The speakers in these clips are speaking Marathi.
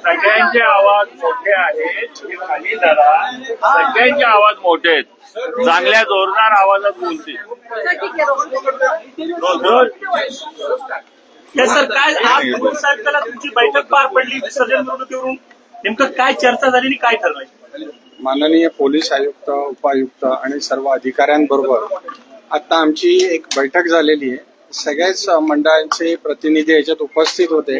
सगळ्यांचे आवाज मोठे आहेत. तुम्ही खाली जरा सगळ्यांचे आवाज मोठे आहेत. चांगल्या जोरदार आवाजात बोलतील. सर आज तुमची बैठक पार पडली. विसर्जन मिरवणुकीवरून नेमकं काय चर्चा झाली आणि काय ठरलंय? माननीय पोलीस आयुक्त उपायुक्त आणि सर्व अधिकाऱ्यांबरोबर आता आमची एक बैठक झालेली आहे. सगळ्याच मंडळांचे प्रतिनिधी याच्यात उपस्थित होते.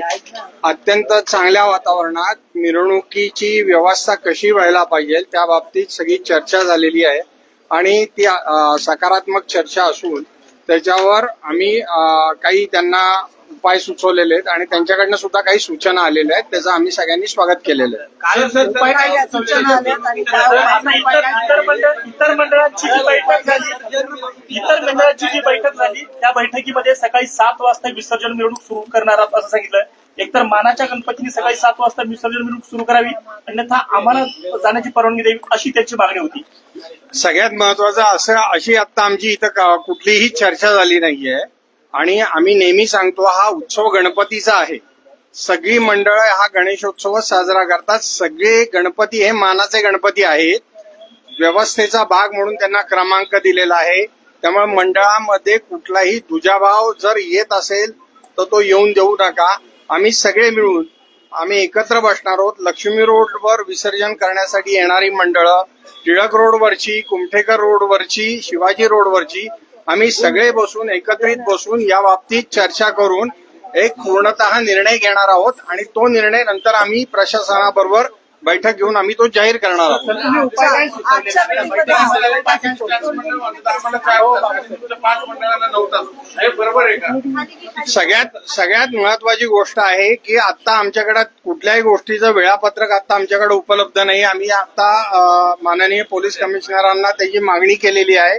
अत्यंत चांगल्या वातावरणात मिरवणुकीची व्यवस्था कशी व्हायला पाहिजे त्या बाबतीत सगळी चर्चा झालेली आहे. आणि ती सकारात्मक चर्चा असून त्याच्यावर आम्ही काही त्यांना उपाय सुचवलेले आहेत आणि त्यांच्याकडनं सुद्धा काही सूचना आलेल्या आहेत. त्याचं आम्ही सगळ्यांनी स्वागत केलेलं आहे. इतर इतर मंडळ इतर मंडळाची जी बैठक झाली इतर मंडळाची जी बैठक झाली त्या बैठकीमध्ये सकाळी सात वाजता विसर्जन मिरवणूक सुरू करणार आहोत असं सांगितलं एकतर मानाच्या गणपतीने सकाळी सात वाजता विसर्जन मिरवणूक सुरू करावी अन्यथा आम्हाला जाण्याची परवानगी द्यावी अशी त्यांची मागणी होती. सगळ्यात महत्वाचं असं अशी आता आमची इथं कुठलीही चर्चा झाली नाहीये. आणि आम्ही नेहमी सांगतो हा उत्सव गणपतीचा आहे. सगळी मंडळ हा गणेशोत्सव साजरा करतात. सगळे गणपती हे मानाचे गणपती आहेत. व्यवस्थेचा भाग म्हणून त्यांना क्रमांक दिलेला आहे. त्यामुळे मंडळामध्ये कुठलाही दुजाभाव जर येत असेल तर तो येऊन देऊ नका. आम्ही सगळे मिळून आम्ही एकत्र बसणार आहोत. लक्ष्मी रोडवर विसर्जन करण्यासाठी येणारी मंडळं टिळक रोडवरची कुमठेकर रोडवरची शिवाजी रोडवरची आम्ही सगळे बसून एकत्रित बसून या बाबतीत चर्चा करून एक पूर्णतः निर्णय घेणार आहोत आणि तो निर्णय नंतर आम्ही प्रशासनाबरोबर बैठक घेऊन आम्ही तो जाहीर करणार आहोत. सगळ्यात सगळ्यात महत्वाची गोष्ट आहे की आता आमच्याकडे कुठल्याही गोष्टीचं वेळापत्रक आता आमच्याकडे उपलब्ध नाही. आम्ही आता माननीय पोलीस कमिशनरांना त्याची मागणी केलेली आहे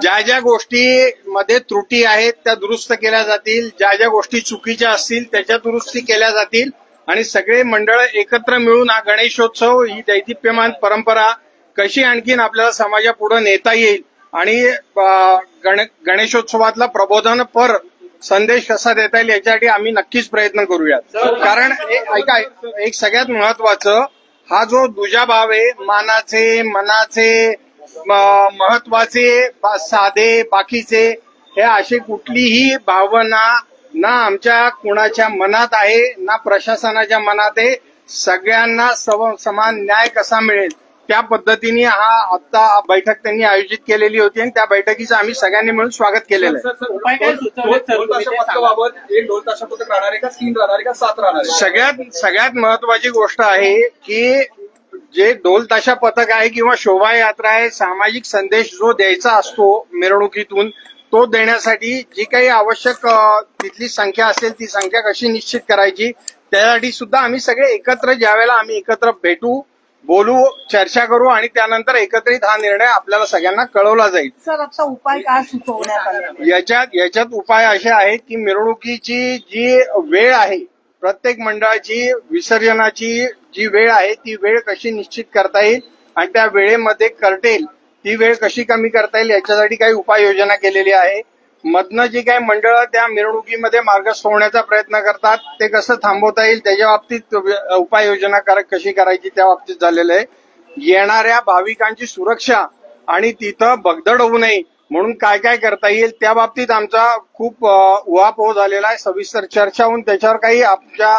ज्या ज्या गोष्टीमध्ये त्रुटी आहेत त्या दुरुस्त केल्या जातील. ज्या ज्या गोष्टी चुकीच्या असतील त्याच्या दुरुस्ती केल्या जातील. आणि सगळे मंडळ एकत्र मिळून हा गणेशोत्सव ही दैदिप्यमान परंपरा कशी आणखीन आपल्याला समाजापुढे नेता येईल आणि अ, गण गणेशोत्सवातला प्रबोधन पर संदेश कसा देता येईल याच्यासाठी आम्ही नक्कीच प्रयत्न करूयात. कारण ऐका एक सगळ्यात महत्वाचं हा जो दुजाभाव आहे मानाचे मनाचे महत्त्वाचे बा- साधे बाकीचे हे अशी कुठलीही भावना ना आमच्या कुणाच्या मनात आहे ना प्रशासनाच्या मनात आहे. सगळ्यांना सव- समान न्याय कसा मिळेल? त्या पद्धतीने हा आता बैठक त्यांनी आयोजित केलेली होती आणि त्या बैठकीचं आम्ही सगळ्यांनी मिळून स्वागत केलेलं आहे? सगळ्यात सगळ्यात महत्वाची गोष्ट आहे की जे ढोल ताशा पथक आहे किंवा शोभायात्रा आहे सामाजिक संदेश जो द्यायचा असतो मिरवणुकीतून तो देण्यासाठी जी काही आवश्यक तिथली संख्या असेल ती संख्या कशी निश्चित करायची त्यासाठी सुद्धा आम्ही सगळे एकत्र ज्यावेळेला आम्ही एकत्र भेटू बोलू चर्चा करू आणि त्यानंतर एकत्रित हा निर्णय आपल्याला सगळ्यांना कळवला जाईल. सर आता उपाय काय सुचवण्यात याच्यात याच्यात उपाय असे आहेत की मिरवणुकीची जी वेळ आहे प्रत्येक मंडळाची विसर्जनाची जी वेळ आहे ती वेळ कशी निश्चित करता येईल आणि त्या वेळेमध्ये करटेल ती वेळ कशी कमी करता येईल याच्यासाठी काही उपाययोजना केलेली आहे. मधनं जी काही मंडळं त्या मिरवणुकीमध्ये मार्गस्थ होण्याचा प्रयत्न करतात ते कसं थांबवता येईल त्याच्या बाबतीत उपाययोजना कर- कशी करायची त्या बाबतीत झालेलं आहे. येणाऱ्या भाविकांची सुरक्षा आणि तिथं भगदड होऊ नये म्हणून काय काय करता येईल त्या बाबतीत आमचा खूप उहापोह झालेला आहे. सविस्तर चर्चा होऊन त्याच्यावर काही आमच्या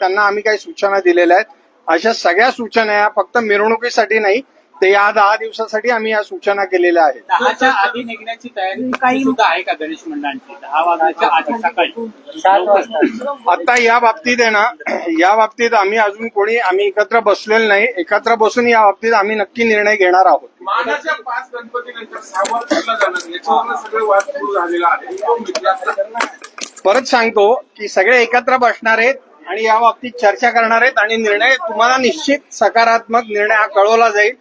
त्यांना आम्ही काही सूचना दिलेल्या आहेत. अशा सगळ्या सूचना या फक्त मिरवणुकीसाठी नाही ते या दहा दिवसासाठी आम्ही या सूचना केलेल्या आहेत. दहाच्या आधी निघण्याची तयारी काही- सुद्धा आहे का गणेश मंडळांची? दहा वाजण्याच्या आधी सकाळी. आता या बाबतीत आहे ना या बाबतीत आम्ही अजून कोणी आम्ही एकत्र बसलेलो नाही. एकत्र बसून या बाबतीत आम्ही नक्की निर्णय घेणार आहोत. मानाच्या पाच गणपतीनंतर सहावा ठरला जाणार याच्यावर सगळे वाद सुरू झालेला आहे. तो मिथ्याचा परत सांगतो की सगळे एकत्र बसणार आहेत आणि या बाबतीत चर्चा करणार आहेत आणि निर्णय तुम्हाला निश्चित सकारात्मक निर्णय हा कळवला जाईल.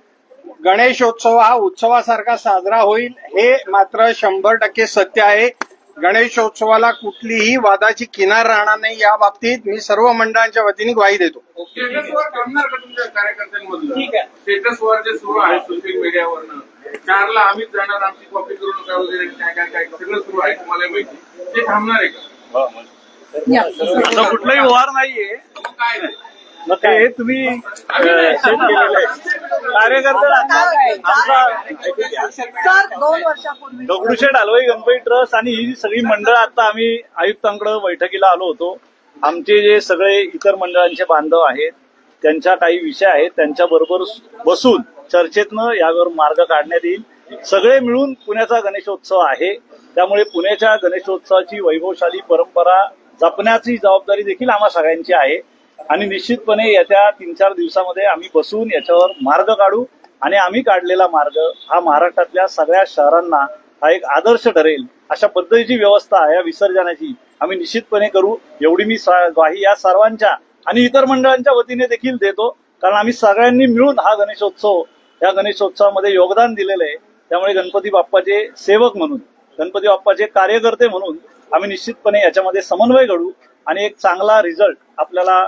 गणेशोत्सव हा उत्सवासारखा साजरा होईल हे मात्र शंभर टक्के सत्य आहे. गणेशोत्सवाला कुठलीही वादाची किनार राहणार नाही. या बाबतीत मी सर्व मंडळांच्या वतीने ग्वाही देतो. स्टेटसवर करणार का तुमच्या कार्यकर्त्यांमधलं? स्टेटसवर जे सुरू आहे सोशल मीडियावरनं चारला आम्हीच जाणार आमची कॉपी करू नका वगैरे काय काय काय सगळं सुरू आहे तुम्हाला माहिती. ते थांबणार आहे का? या. असं कुठलाही व्यवहार नाहीये. काय? मग ते तुम्ही अं, सेट केलेलं आहे. कार्यकर्ते आमचा सर दोन वर्षापूर्वी. दगडूशेठ हलवाई गणपती ट्रस्ट आणि ही सगळी मंडळ आता आम्ही आयुक्तांकडे बैठकीला आलो होतो. आमचे जे सगळे इतर मंडळांचे बांधव आहेत त्यांच्या काही विषय आहेत त्यांच्या बरोबर बसून चर्चेतनं यावर मार्ग काढण्यात येईल. सगळे मिळून पुण्याचा गणेशोत्सव आहे. त्यामुळे पुण्याच्या गणेशोत्सवाची वैभवशाली परंपरा जपण्याची जबाबदारी देखील आम्हा सगळ्यांची आहे. आणि निश्चितपणे येत्या तीन चार दिवसामध्ये आम्ही बसून याच्यावर मार्ग काढू आणि आम्ही काढलेला मार्ग हा महाराष्ट्रातल्या सगळ्या शहरांना हा एक आदर्श ठरेल अशा पद्धतीची व्यवस्था या विसर्जनाची आम्ही निश्चितपणे करू. एवढी मी ग्वाही या सर्वांच्या आणि इतर मंडळांच्या वतीने देखील देतो. कारण आम्ही सगळ्यांनी मिळून हा गणेशोत्सव या गणेशोत्सवामध्ये योगदान दिलेलं आहे. त्यामुळे गणपती बाप्पाचे सेवक म्हणून गणपती बाप्पाचे कार्यकर्ते म्हणून आम्ही निश्चितपणे याच्यामध्ये समन्वय घडू आणि एक चांगला रिझल्ट आपल्याला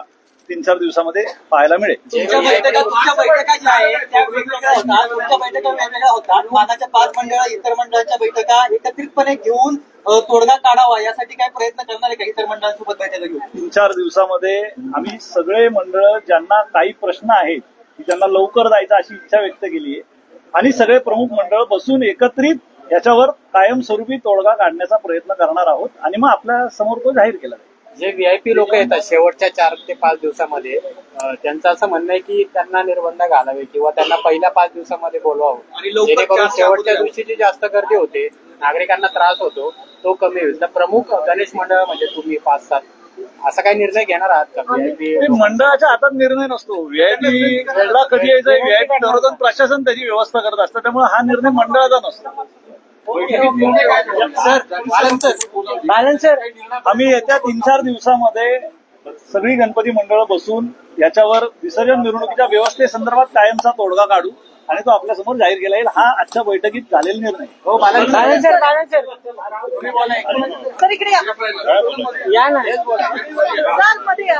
तीन चार दिवसामध्ये पाहायला मिळेल. तुमच्या बैठका तुमच्या बैठका ज्या आहेत त्या वेगवेगळ्या होतात. तुमच्या बैठका वेगवेगळ्या होतात. मानाच्या पाच मंडळ इतर मंडळांच्या बैठका एकत्रितपणे घेऊन अ, तोडगा काढावा यासाठी काय प्रयत्न करणार आहे का इतर मंडळांसोबत बैठका घेऊन? तीन चार दिवसामध्ये आम्ही सगळे मंडळ ज्यांना काही प्रश्न आहेत की त्यांना लवकर जायचं अशी इच्छा व्यक्त केली आहे आणि सगळे प्रमुख मंडळ बसून एकत्रित याच्यावर कायमस्वरूपी तोडगा काढण्याचा प्रयत्न करणार आहोत आणि मग आपल्यासमोर तो जाहीर केला जाईल. जे व्हीआयपी लोक येतात शेवटच्या चार ते पाच दिवसामध्ये त्यांचं असं म्हणणं आहे की त्यांना निर्बंध घालावे किंवा त्यांना पहिल्या पाच दिवसामध्ये बोलवावं. आणि लवकर जेणेकरून शेवटच्या. दिवशी जी जास्त गर्दी होते नागरिकांना त्रास होतो तो कमी होईल. तर प्रमुख गणेश मंडळ म्हणजे तुम्ही पाच सात असा काही निर्णय घेणार आहात का व्हीआयपी मंडळाच्या हातात निर्णय नसतो. व्हीआयपी कधी यायचा व्हीआयपी ठरवतं आणि प्रशासन त्याची व्यवस्था करत असतं त्यामुळे हा निर्णय मंडळाचा नसतो. आम्ही येत्या तीन चार दिवसामध्ये सगळी गणपती मंडळ बसून याच्यावर विसर्जन मिरवणुकीच्या व्यवस्थेसंदर्भात कायमचा तोडगा काढू आणि तो आपल्यासमोर जाहीर केला येईल हा आजच्या बैठकीत झालेला निर्णय. हो सर. इकडे या. या ना. सरमध्ये या.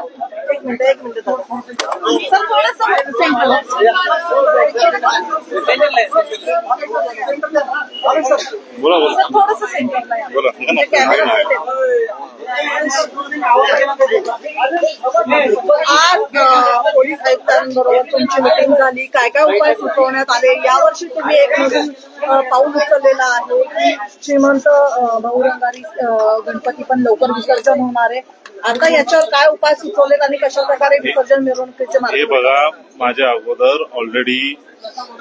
एक मिनिट एक मिनिट. सर थोडस सेंटर बोला बोला. बोला. आज पोलीस आयुक्तांबरोबर तुमची मिटिंग झाली. काय काय उपाय सुचवण्यात आले? यावर्षी तुम्ही एक नवीन पाऊल उचललेला आहे की श्रीमंत भाऊरंगारी गणपती पण लवकर विसर्जन होणार आहे. आता याच्यावर काय उपाय सुचवलेत आणि कशा प्रकारे विसर्जन मिरवणुकीचे हे बघा माझ्या अगोदर ऑलरेडी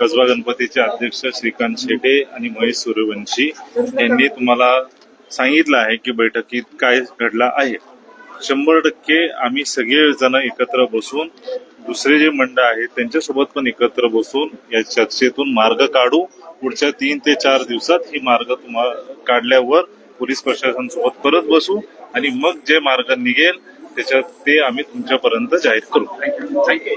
कसबा गणपतीचे अध्यक्ष श्रीकांत शेटे आणि महेश सूर्यवंशी यांनी तुम्हाला सांगितलं आहे की बैठकीत काय घडलं आहे. शंभर टक्के आम्ही सगळे जण एकत्र बसून दुसरे जे मंडळ आहेत त्यांच्यासोबत पण एकत्र बसून या चर्चेतून मार्ग काढू. पुढच्या तीन ते चार दिवसात ही मार्ग तुम्हाला काढल्यावर पोलीस प्रशासनासोबत परत बसू आणि मग जे मार्ग निघेल त्याच्यात ते आम्ही तुमच्यापर्यंत जाहीर करू. थँक्यू.